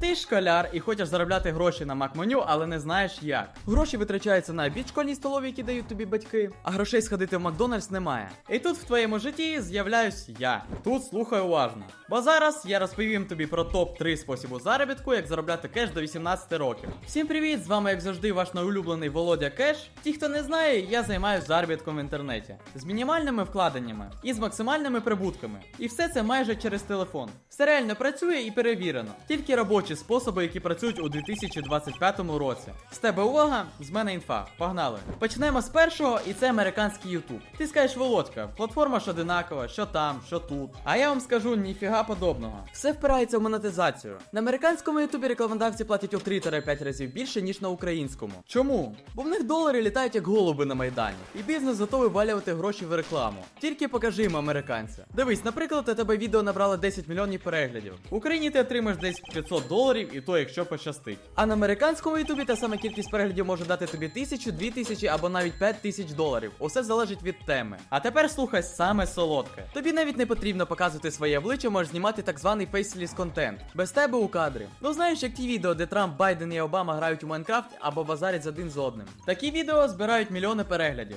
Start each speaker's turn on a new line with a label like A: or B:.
A: Ти школяр і хочеш заробляти гроші на макменю, але не знаєш як. Гроші витрачаються на обід школьній столові, які дають тобі батьки, а грошей сходити в Макдональдс немає. І тут в твоєму житті з'являюсь я. Тут слухай уважно. Бо зараз я розповім тобі про топ-3 способу заробітку, як заробляти кеш до 18 років. Всім привіт! З вами, як завжди, ваш найулюблений Володя Кеш. Ті, хто не знає, я займаюся заробітком в інтернеті з мінімальними вкладеннями і з максимальними прибутками. І все це майже через телефон. Все реально працює і перевірено. Тільки робочі способи, які працюють у 2025 році. З тебе увага, з мене інфа. Погнали. Почнемо з першого, і це американський YouTube. Ти скажеш, Володька, платформа ж одинакова, що там, що тут. А я вам скажу ніфіга подобного. Все впирається в монетизацію. На американському ютубі рекламодавці платять у 3-5 разів більше, ніж на українському. Чому? Бо в них долари літають як голуби на майдані, і бізнес готовий валювати гроші в рекламу. Тільки покажи їм американця. Дивись, наприклад, у тебе відео набрало 10 мільйонів переглядів. В Україні ти отримаєш десь 500 доларів, і то якщо пощастить. А на американському ютубі та сама кількість переглядів може дати тобі тисячу, дві тисячі або навіть 5 тисяч доларів. Усе залежить від теми. А тепер слухай саме солодке. Тобі навіть не потрібно показувати своє обличчя, можеш знімати так званий фейсліс контент. Без тебе у кадрі. Ну знаєш, як ті відео, де Трамп, Байден і Обама грають у Майнкрафт або базарять один з одним. Такі відео збирають мільйони переглядів.